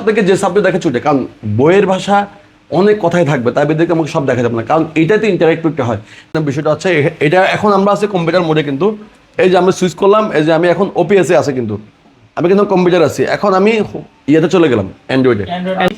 আপনাকে যে সাবজেক্ট দেখে ছুটে কারণ বইয়ের ভাষা অনেক কথাই থাকবে তাই বেদেরকে আমাকে সব দেখা যাবে না। কারণ এটাতে ইন্টারেক্টিভটা হয়। বিষয়টা হচ্ছে এটা এখন আমরা আছি কম্পিউটার মোডে কিন্তু এই যে আমরা সুইচ করলাম এই যে আমি এখন ওপিএসে আছে কিন্তু। আমি কিন্তু কম্পিউটার আছি। এখন আমি ইয়েতে চলে গেলাম অ্যান্ড্রয়েডে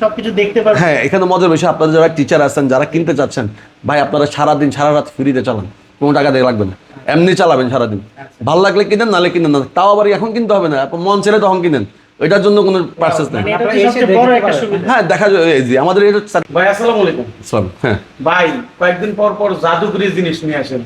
সবকিছু দেখতে পারবেন হ্যাঁ এখানে মজার বিষয় আপনারা যারা টিচার আছেন যারা কিনতে চাচ্ছেন ভাই আপনারা সারাদিন সারা রাত ফ্রিতে চালান। কোনো টাকা দিয়ে লাগবে না। এমনি চালাবেন সারাদিন। ভালো লাগলে কিনেন নালে কিনেন না। তাও আবার এখন কিনতে হবে না। মন ছেড়ে তখন কিনেন। এটার জন্য কোনো পার্সেস নেই। মানে হ্যাঁ দেখা যায় এই যে আমাদের এটা ভাই আসসালামু আলাইকুম। ইসলাম হ্যাঁ। ভাই কয়েকদিন পর পর জাদুকরি জিনিস নিয়ে আসেন।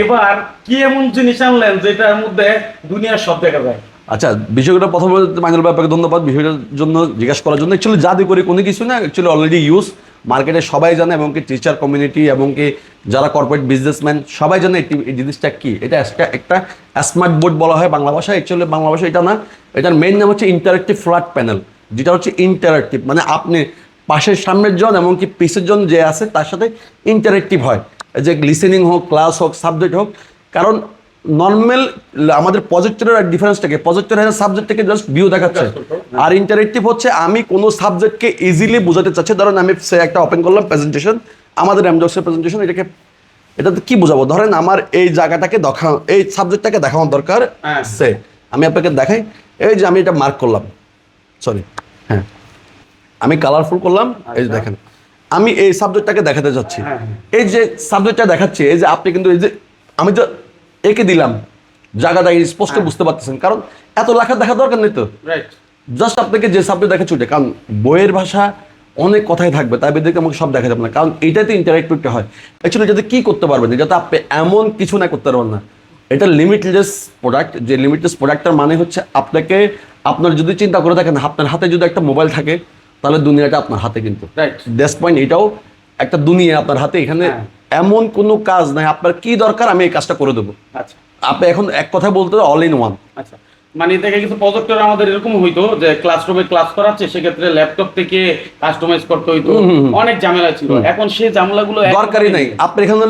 এবার কি এমন জিনিস আনলেন যেটার মধ্যে দুনিয়ার সব দেখা যায়? আচ্ছা বিষয়গুলো প্রথমে মাইনুল ব্যাপারে ধন্যবাদ বিষয়টার জন্য জিজ্ঞাসা করার জন্য। অ্যাকচুয়ালি জাদু করে কোনো কিছু না অ্যাকচুয়ালি অলরেডি ইউজ মার্কেটে সবাই জানে এবং কি টিচার কমিউনিটি এবং কি যারা কর্পোরেট বিজনেসম্যান সবাই জানে এই জিনিসটা কি। এটা একটা একটা স্মার্ট বোর্ড বলা হয় বাংলা ভাষায়। অ্যাকচুয়ালি বাংলা ভাষা এটা না এটার মেইন নাম হচ্ছে ইন্টারেক্টিভ ফ্ল্যাট প্যানেল যেটা হচ্ছে ইন্টারেক্টিভ মানে আপনি পাশের সামনের জন এমনকি পিসের জন যে আছে তার সাথে ইন্টারেক্টিভ হয়। যে লিসেনিং হোক ক্লাস হোক সাবজেক্ট হোক কারণ নর্মাল আমাদের পজিটিভের ডিফারেন্সটাকে পজিটিভ সাবজেক্টটাকে জাস্ট ভিউ দেখাচ্ছে। আর ইন্টারেক্টিভ হচ্ছে আমি কোনো সাবজেক্টকে ইজিলি বোঝাতে চাচ্ছি। ধরেন আমি সে একটা ওপেন করলাম প্রেজেন্টেশন আমাদের এমডক্সের প্রেজেন্টেশন এটাকে এটাতে কি বোঝাবো? ধরেন আমার এই জায়গাটাকে দেখা এই সাবজেক্টটাকে দেখানোর দরকার হ্যাঁ। সে। আমি আপনাকে দেখাই। এই যে আমি এটা মার্ক করলাম। সরি হ্যাঁ। আমি কালারফুল করলাম। এই যে দেখেন। আমি এই সাবজেক্টটাকে দেখাতে চাচ্ছি হ্যাঁ, এই যে সাবজেক্টটা দেখাচ্ছি এই যে আপনি কিন্তু এই যে আমি তো একে দিলাম জায়গাটা স্পষ্ট বুঝতে পারতেছেন। কারণ এত লেখা দেখা দরকার নেই তো। জাস্ট আপনাকে যে সাবজেক্ট দেখা ছুটে কারণ বইয়ের ভাষা অনেক কথাই থাকবে তাই বেদেরকে আমাকে সব দেখা যাবে না। কারণ এটাতে ইন্টারেক্টিভটা হয়। অ্যাকচুয়ালি এটাতে কি করতে পারবেন? যাতে আপনি এমন কিছু না করতে পারবেন না। এটা লিমিটলেস প্রোডাক্ট যে লিমিটলেস প্রোডাক্টটার মানে হচ্ছে আপনাকে আপনার যদি চিন্তা করে থাকেন আপনার হাতে যদি একটা মোবাইল থাকে তাহলে দুনিয়াটা আপনার হাতে কিন্তু। রাইট দেশ পয়েন্ট এটাও একটা দুনিয়া আপনার হাতে। এখানে হ্যাঁ। এমন কোনো কাজ নাই। আপনার কি দরকার আমি এই কাজটা করে দেবো। আচ্ছা। আপনি এখন এক কথা বলতে অল ইন ওয়ান আচ্ছা। মানে দেখে কিন্তু প্রজেক্টর আমাদের এরকম হইতো যে ক্লাসরুমে ক্লাস করাচ্ছে সেক্ষেত্রে ল্যাপটপ থেকে কাস্টমাইজ করতে হইতো। অনেক ঝামেলা ছিল। এখন সেই ঝামেলাগুলো দরকারই নাই। আপনার এখানে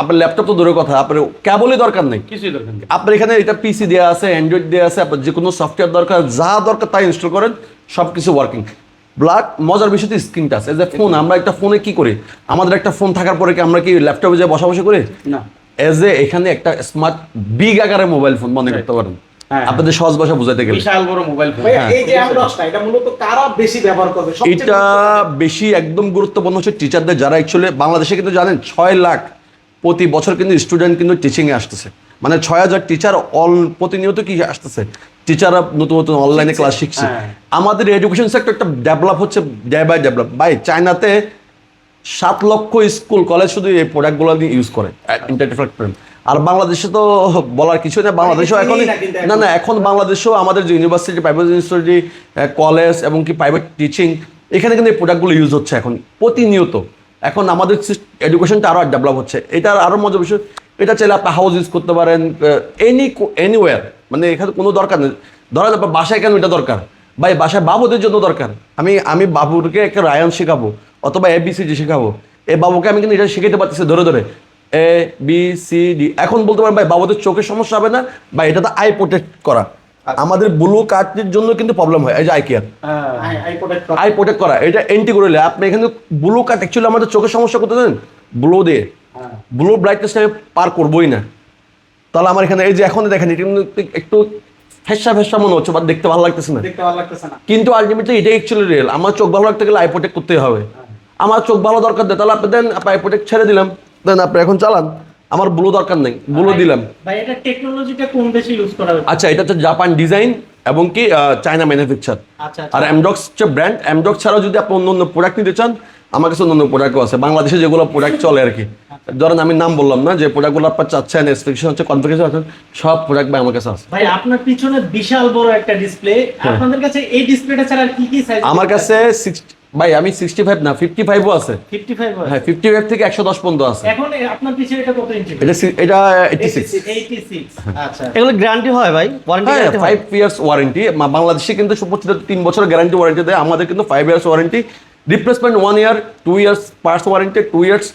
আপনার ল্যাপটপ তো দূরের কথা আপনার কেবলই দরকার নেই। কিছুই দরকার নেই। আপনার এখানে এটা পিসি দেওয়া আছে অ্যান্ড্রয়েড দেওয়া আছে আপনার যে কোনো সফটওয়্যার দরকার যা দরকার তাই ইনস্টল করেন সব কিছু ওয়ার্কিং ব্লাক মজার বিষয় তো screen touch as a phone আমরা একটা ফোনে কি করি? আমাদের একটা ফোন থাকার পরে কি আমরা কি ল্যাপটপে যে বসা বসা করি? না। এজ এ এখানে একটা স্মার্ট বিগ আকারের মোবাইল ফোন মনে করতে পারেন। আপনাদের সহজ ভাষা বোঝাতে গেলে। বিশাল বড় মোবাইল ফোন। এই যে অ্যামডসটা এটা মূলত কারা বেশি ব্যবহার করবে? সবচেয়ে এটা বেশি একদম গুরুত্বপূর্ণ হচ্ছে টিচারদের যারা অ্যাকচুয়ালি বাংলাদেশে কিন্তু জানেন ছয় লাখ প্রতি বছর কিন্তু স্টুডেন্ট কিন্তু টিচিংয়ে আসতেছে। মানে ছয় হাজার টিচার অল প্রতিনিয়ত কি আসতেছে? টিচাররা নতুন নতুন অনলাইনে ক্লাস শিখছে। হ্যাঁ। আমাদের এডুকেশন সেক্টরটা ডেভেলপ হচ্ছে ডে বাই ডেভেলপ বাই চায়নাতে সাত লক্ষ স্কুল কলেজ শুধু এই প্রোডাক্টগুলো দিয়ে ইউজ করে। আর বাংলাদেশে তো বলার কিছু নেই বাংলাদেশেও এখন না না না এখন। বাংলাদেশেও আমাদের যে ইউনিভার্সিটি প্রাইভেট ইউনিভার্সিটি কলেজ এবং কি প্রাইভেট টিচিং এখানে কিন্তু এই প্রোডাক্টগুলো ইউজ হচ্ছে এখন প্রতিনিয়ত। এখন আমাদের এডুকেশনটা আরও ডেভেলপ হচ্ছে। এটার আরও মজার বিষয় এটা চাইলে আপনি হাউস ইউজ করতে পারেন এনি এনিওয়ার মানে এখানে কোনো দরকার নেই। ধরেন আপনার বাসায় কেন এটা দরকার? বা এই বাসায় বাবুদের জন্য দরকার। আমি আমি বাবুকে একটা রায়ন শেখাবো অথবা এ বি সি শেখাবো। এই বাবুকে আমি কিন্তু এটা শিখাতে পারতেছি ধরে ধরে। এ বি সি ডি এখন বলতে পারেন ভাই বাবাদের চোখের সমস্যা হবে না। বা এটাতে আই প্রোটেক্ট করা। আমাদের ব্লু কার্ডের জন্য কিন্তু প্রবলেম হয়। এই যে আই কেয়ার হ্যাঁ আই- আই protect করা। আই প্রোটেক্ট করা। এটা এন্টি করলে আপনি এখানে ব্লু কার্ড অ্যাকচুয়ালি আমাদের চোখের সমস্যা করতে দেন ব্লু দিয়ে। হ্যাঁ। ব্লু ব্রাইটনেসটা আমি পার করবোই না। তাহলে আমার এখানে এই যে এখন দেখেন এটা কিন্তু একটু ফেসা ফেসা মনে হচ্ছে বা দেখতে ভালো লাগতেছে না। দেখতে ভালো লাগতেছে না। কিন্তু আলটিমেটলি এটাই অ্যাকচুয়ালি রিয়েল আমার চোখ ভালো রাখতে গেলে আই প্রোটেক্ট করতেই হবে। আমার চোখ ভালো দরকার দেয় তাহলে আপনি দেন আই প্রোটেক্ট ছেড়ে দিলাম। দেন আপনি এখন চালান। আমার ব্লু দরকার নেই ব্লু দিলাম। ভাই এটা টেকনোলজিটা কোন দেশে ইউজ করা হচ্ছে? আচ্ছা এটা হচ্ছে জাপান ডিজাইন এবং কি চায়না ম্যানুফ্যাকচার আচ্ছা আর এমডক্স হচ্ছে ব্র্যান্ড এমডক্স ছাড়াও যদি আপনি অন্য অন্য প্রোডাক্ট নিতে চান আমার কাছে অন্য অন্য প্রোডাক্টও আছে। বাংলাদেশে যেগুলো প্রোডাক্ট চলে আর কি। ধরেন আমি নাম বললাম না যে প্রোডাক্টগুলো আপনার চাচ্ছেন স্পেসিফিকেশন হচ্ছে কনফিগারেশন আছে সব প্রোডাক্ট ভাই আমার কাছে আছে। ভাই আপনার পিছনে বিশাল বড় একটা ডিসপ্লে আপনাদের কাছে এই ডিসপ্লেটা ছাড়া আর কি কি সাইজ আমার কাছে সিক্সটি ভাই আমি সিক্সটি ফাইভ না ফিফটি ফাইভও আছে। 55 হ্যাঁ ফিফটি ফাইভ থেকে একশো দশ পর্যন্ত আছে। এখন আপনার পিছনে এটা কত ইঞ্চি এটা এটা এইটি সিক্স 86 আচ্ছা। এগুলো গ্যারান্টি হয় ভাই ওয়ারেন্টি হ্যাঁ ফাইভ ইয়ার্স ওয়ারেন্টি বাংলাদেশে কিন্তু প্রতিটা তিন বছরের গ্যারান্টি ওয়ারেন্টি দেয় আমাদের কিন্তু five years warranty replacement one year two years parts warranty two years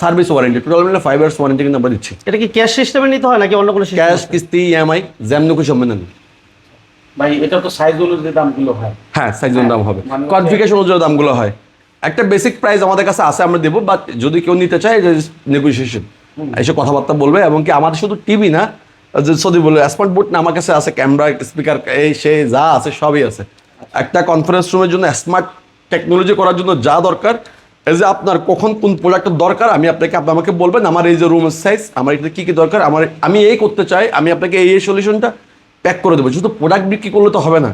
service warranty total মিলে ফাইভ ইয়ার্স ওয়ারেন্টি কিন্তু আমরা দিচ্ছি। এটা কি ক্যাশ সিস্টেমে নিতে হয় নাকি অন্য কোনো ক্যাশ কিস্তি ইএমআই যেমন খুশি নেন ভাই এটা তো সাইজ অনুযায়ী দামগুলো হয়। হ্যাঁ সাইজের দাম হবে। মানে হচ্ছে- কনফিগারেশন অনুযায়ী দামগুলো হয়। একটা বেসিক প্রাইস আমাদের কাছে আছে আমরা দেবো বাট যদি কেউ নিতে চায় নেগোসিয়েশন এসে কথাবার্তা বলবে এবং কি আমাদের শুধু টিভি না সদি বলে স্মার্ট বোর্ড না আমার কাছে আছে ক্যামেরা স্পিকার এই সে যা আছে সবই আছে। একটা কনফারেন্স রুমের জন্য স্মার্ট টেকনোলজি করার জন্য যা দরকার এই যে আপনার কখন কোন প্রোডাক্টের দরকার আমি আপনাকে আপনি আমাকে বলবেন আমার এই যে রুমের সাইজ আমার এটা কী কী দরকার আমার আমি এই করতে চাই আমি আপনাকে এই এই সলিউশনটা প্যাক করে দেবো। শুধু প্রোডাক্ট বিক্রি করলে তো হবে না।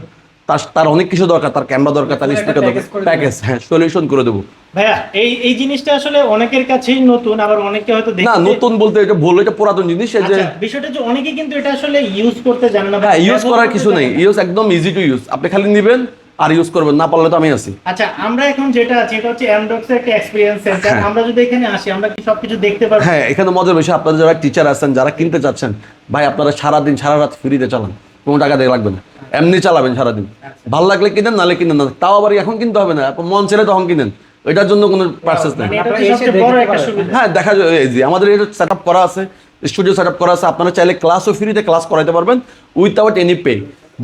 তার তার অনেক কিছু দরকার তার ক্যামেরা দরকার তার স্পিকার দরকার। প্যাকেজ হ্যাঁ সলিউশন করে দেবো। ভাইয়া এই এই জিনিসটা আসলে অনেকের কাছেই নতুন আবার অনেকে হয়তো না নতুন বলতে এটা ভুল এটা পুরাতন জিনিস এই যে আচ্ছা, বিষয়টা যে অনেকে কিন্তু এটা আসলে ইউজ করতে জানে না হ্যাঁ ইউজ করার কিছু নেই। ইউজ একদম ইজি টু ইউজ আপনি খালি নেবেন আর ইউজ করবেন না পারলে তো আমি আছি। আচ্ছা আমরা এখন যেটা আছে এটা হচ্ছে অ্যামডক্স এর একটা এক্সপেরিয়েন্স সেন্টার হ্যাঁ। আমরা যদি এখানে আসি আমরা কি সবকিছু দেখতে পারব? হ্যাঁ এখানে মজার বিষয় আপনারা যারা টিচার আছেন যারা কিনতে চাচ্ছেন ভাই আপনারা সারাদিন সারা রাত ফ্রিতে চালান কোনো টাকা দিয়ে লাগবে না। এমনি চালাবেন সারাদিন। ভালো লাগলে কিনেন নালে কিনেন না। তাও আবার এখন কিনতে হবে না। মন ছেড়ে তখন কিনেন। এটার জন্য কোনো পার্সেস নেই। মানে একটা সুবিধা। হ্যাঁ দেখা যায় এই যে আমাদের এটা সেট আপ করা আছে স্টুডিও সেট আপ করা আছে আপনারা চাইলে ক্লাসও ফ্রিতে ক্লাস করাইতে পারবেন উইথাউট এনি পে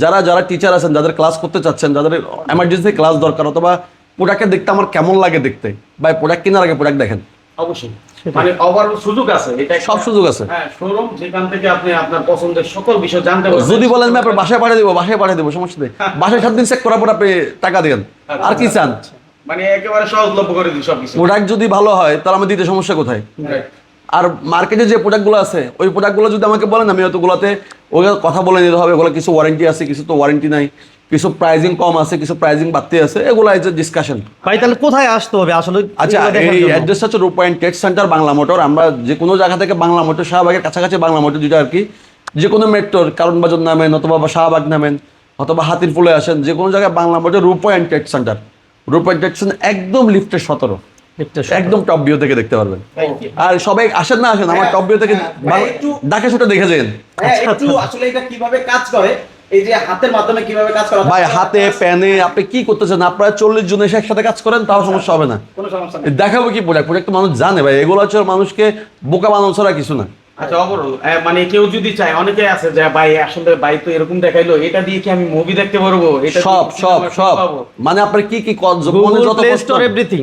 যারা যারা টিচার আছেন যাদের ক্লাস করতে চাচ্ছেন যাদের এমার্জেন্সি ক্লাস দরকার অথবা প্রোডাক্টকে দেখতে আমার কেমন লাগে দেখতে বা প্রোডাক্ট কেনার আগে প্রোডাক্ট দেখেন। অবশ্যই। মানে ওভার সুযোগ আছে এটা সব সুযোগ আছে। হ্যাঁ শোরুম যেখান থেকে আপনি আপনার পছন্দের সকল বিষয় জানতে পারবেন। যদি বলেন আমি আপনার বাসায় পাঠিয়ে দেবো বাসায় পাঠিয়ে দেবো সমস্যা নেই। বাসায় সাত দিন চেক করার পর আপনি টাকা দেন। আর কি চান? মানে একেবারে সহজলভ্য করে দিই সবকিছু। প্রোডাক্ট যদি ভালো হয় তাহলে আমি দিতে সমস্যা কোথায়. আর মার্কেটে যে প্রোডাক্টগুলো আছে ওই প্রোডাক্টগুলো যদি আমাকে বলেন আমি ওগুলোতে ওই কথা বলে নিতে হবে ওগুলো কিছু ওয়ারেন্টি আছে কিছু তো ওয়ারেন্টি নাই কিছু প্রাইজিং কম আছে কিছু প্রাইজিং বাড়তে আছে এগুলো আছে ডিসকাশন ভাই তাহলে কোথায় আসতে হবে? আসলে আচ্ছা এই অ্যাড্রেস হচ্ছে Rup point trade centre Bangla motor. আমরা যে কোনো জায়গা থেকে বাংলা মোটর শাহবাগের কাছাকাছি বাংলা মোটর যেটা আর কি। যে কোনো মেট্রোর কারণ বাজার নামেন অথবা বা শাহবাগ নামেন অথবা হাতির ফুলে আসেন যে কোনো জায়গায় Bangla motor Rup point trade centre Rup point trade centre একদম লিফটের সতেরো। একদম টপ ভিউ থেকে দেখতে পারবেন। আর সবাই আসেন না আসেন। আমার টপ ভিউ থেকে হ্যাঁ, ডাকে সেটা দেখে যান। হ্যাঁ একটু আসলে এটা কীভাবে কাজ করে? এই যে হাতের মাধ্যমে কীভাবে কাজ করা ভাই হাতে প্যানে আপনি কি করতেছেন? আপনারা চল্লিশ জন এসে একসাথে কাজ করেন তাও সমস্যা হবে না। কোনো সমস্যা নেই। দেখাবো কি প্রোডাক্ট প্রোডাক্ট মানুষ জানে ভাই এগুলো হচ্ছে মানুষকে বোকা বানানো ছাড়া কিছু না। আচ্ছা অবরোধ মানে কেউ যদি চায় অনেকে আছে যে ভাই আসলে ভাই তো এরকম দেখাইলো এটা দিয়ে কি আমি মুভি দেখতে পারব? এটা সব সব সব। মানে আপনার কি কি মনে যত প্লে স্টোর এভরিথিং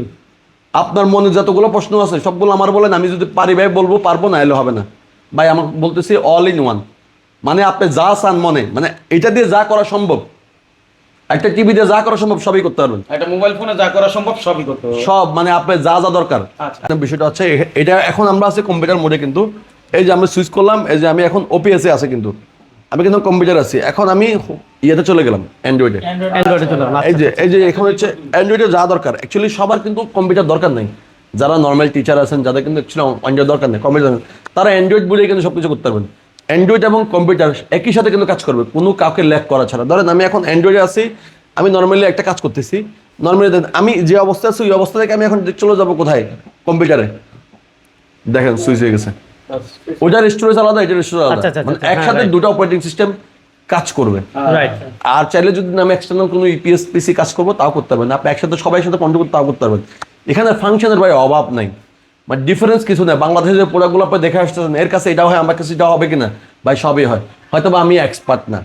আপনার মনে যতগুলো প্রশ্ন আছে সবগুলো আমার বলেন আমি যদি পারি ভাই বলব পারব না এলে হবে না। ভাই আমার বলতেছি অল ইন ওয়ান মানে আপনি যা চান মনে মানে এটা দিয়ে যা করা সম্ভব। একটা টিভি দিয়ে যা করা সম্ভব সবই করতে পারবেন। একটা মোবাইল ফোনে যা করা সম্ভব সবই করতে সব মানে আপনার যা যা দরকার। আচ্ছা। বিষয়টা হচ্ছে এটা এখন আমরা আছি কম্পিউটার মোডে কিন্তু এই যে আমি সুইচ করলাম এই যে আমি এখন ওপিএসে আছে কিন্তু। আমি কিন্তু কম্পিউটার আছি। এখন আমি ইয়েতে চলে গেলাম অ্যান্ড্রয়েডে গেলাম। এই যে এই যে এখন হচ্ছে অ্যান্ড্রয়েডে যা দরকার অ্যাকচুয়ালি সবার কিন্তু কম্পিউটার দরকার নেই। যারা নর্মাল টিচার আছেন যাদের কিন্তু অ্যাকচুয়ালি অ্যান্ড্রয়েড দরকার নেই কম্পিউটার তারা অ্যান্ড্রয়েড বলে কিন্তু সব কিছু করতে পারবেন। অ্যান্ড্রয়েড এবং কম্পিউটার একই সাথে কিন্তু কাজ করবে কোনো কাউকে ল্যাক করা ছাড়া। ধরেন আমি এখন অ্যান্ড্রয়েডে আছি আমি নর্মালি একটা কাজ করতেছি। নর্মালি আমি যে অবস্থায় আছি ওই অবস্থা থেকে আমি এখন চলে যাব কোথায়? কম্পিউটারে। দেখেন সুইচ হয়ে গেছে। ওটার স্টোরেজ আলাদা এটার স্টোরেজ আলাদা। আচ্ছা, আচ্ছা, মানে আচ্ছা, হ্যাঁ, একসাথে দুটো অপারেটিং সিস্টেম কাজ করবে। রাইট আর চাইলে যদি আমি এক্সটার্নাল কোনো ইপিএস পিসি কাজ করব তাও করতে পারবেন। আপনি একসাথে সবাই সাথে কন্ট্রোল করতে তাও করতে পারবেন। এখানে ফাংশনের ভাই অভাব নাই। মানে ডিফারেন্স কিছু নেই। বাংলাদেশের যে প্রোডাক্টগুলো আপনি দেখে আসতেছেন এর কাছে এটা হয় আমার কাছে এটা হবে কিনা? ভাই সবই হয়। হয়তো বা আমি এক্সপার্ট না।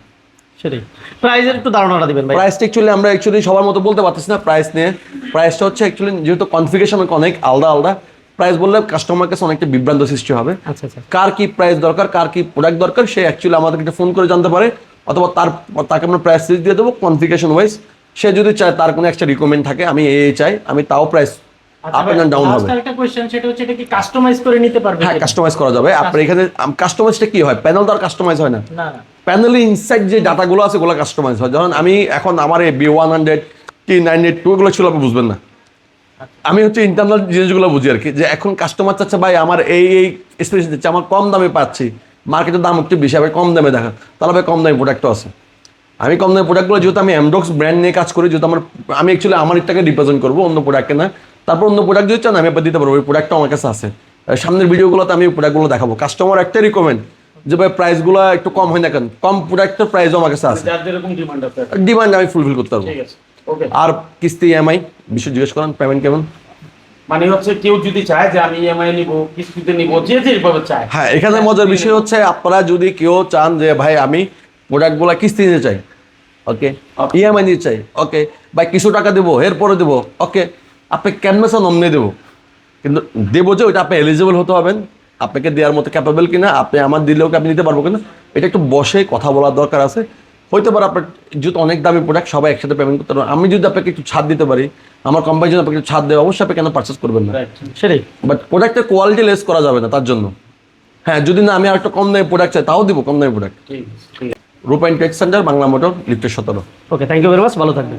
সেটাই। প্রাইজের একটু ধারণাটা দিবেন ভাই। প্রাইসটা অ্যাকচুয়ালি আমরা অ্যাকচুয়ালি সবার মতো বলতে পারতেছি না। প্রাইস নিয়ে। প্রাইসটা হচ্ছে অ্যাকচুয়ালি যেহেতু কনফিগারেশন অনেক আলাদা আলাদা। প্রাইস বললে কাস্টমার কাছে অনেকটা বিভ্রান্ত সৃষ্টি হবে। আচ্ছা আচ্ছা। কার কি প্রাইস দরকার কার কি প্রোডাক্ট দরকার সে অ্যাকচুয়ালি আমাদেরকে ফোন করে জানতে পারে অথবা তার তাকে আমরা প্রাইস লিস্ট দিয়ে দেবো কনফিগারেশন ওয়াইজ সে যদি চায় তার কোনো একটা রিকমেন্ড থাকে আমি এই এই চাই আমি তাও প্রাইস আপ অ্যান্ড ডাউন হবে। একটা কোশ্চেন সেটা হচ্ছে এটা কি কাস্টমাইজ করে নিতে পারবে হ্যাঁ কাস্টমাইজ করা যাবে। আপনার এখানে কাস্টমাইজটা কি হয়? প্যানেল তো আর কাস্টমাইজ হয় না। প্যানেলে ইনসাইড যে ডাটাগুলো আছে ওগুলো কাস্টমাইজ হয়। আমি এখন আমার এই B one hundred T nine eight two এগুলো ছিল আপনি বুঝবেন না। আমি হচ্ছে ইন্টারনাল জিনিসগুলো বুঝি আর কি যে এখন কাস্টমার চাচ্ছে ভাই আমার এই এই স্পেশাল দিচ্ছে আমার কম দামে পাচ্ছি। মার্কেটের দাম একটু বেশি হবে কম দামে দেখা। তাহলে ভাই কম দামি প্রোডাক্টও আছে। আমি কম দামি প্রোডাক্টগুলো যেহেতু আমি এমডক্স ব্র্যান্ড নিয়ে কাজ করি যেহেতু আমার আমি অ্যাকচুয়ালি আমার এটাকে রিপ্রেজেন্ট করব অন্য প্রোডাক্টকে না। তারপর অন্য প্রোডাক্ট যদি চান আমি দিতে পারব ওই প্রোডাক্টটা আমার কাছে আছে। সামনের ভিডিওগুলোতে আমি প্রোডাক্টগুলো দেখাবো। কাস্টমার একটাই রিকমেন্ড যে ভাই প্রাইসগুলো একটু কম হয় না কেন? কম প্রোডাক্টের প্রাইসও আমার কাছে আছে। ডিমান্ড আমি ফুলফিল করতে পারব। ঠিক আছে। ওকে আর কিস্তি ইএমআই বিষয় জিজ্ঞেস করেন পেমেন্ট কেমন? মানে হচ্ছে কেউ যদি চায় যে আমি ইএমআই নিব কিস্তিতে নিব যে যেভাবে চায়। হ্যাঁ এখানে মজার বিষয় হচ্ছে আপনারা যদি কেউ চান যে ভাই আমি প্রোডাক্টগুলো কিস্তি নিতে চাই। ওকে ইএমআই নিতে চাই। ওকে ভাই কিছু টাকা দেবো এরপরে দেবো। ওকে আপনি কেমনে চান অমনি দেবো? কিন্তু দেবো যে ওইটা আপনি এলিজিবল হতে হবেন আপনাকে দেওয়ার মতো ক্যাপাবল কিনা আপনি আমার দিলেও কি আপনি নিতে পারব কিনা এটা একটু বসে কথা বলার দরকার আছে। হইতে পারে আপনার যেহেতু অনেক দামি প্রোডাক্ট সবাই একসাথে পেমেন্ট করতে পারবেন আমি যদি আপনাকে একটু ছাড় দিতে পারি আমার কোম্পানি যদি আপনাকে একটু ছাড় দেয় অবশ্যই আপনি কেন পারচেস করবেন না? সেটাই। বাট প্রোডাক্টের কোয়ালিটি লেস করা যাবে না তার জন্য। হ্যাঁ যদি না আমি আর একটা কম দামি প্রোডাক্ট চাই তাও দিব কম দামি প্রোডাক্ট ঠিক আছে, ঠিক আছে। সেন্টার বাংলা মোটর লিফটের সতেরো। Okay thank you very much ভালো থাকবেন।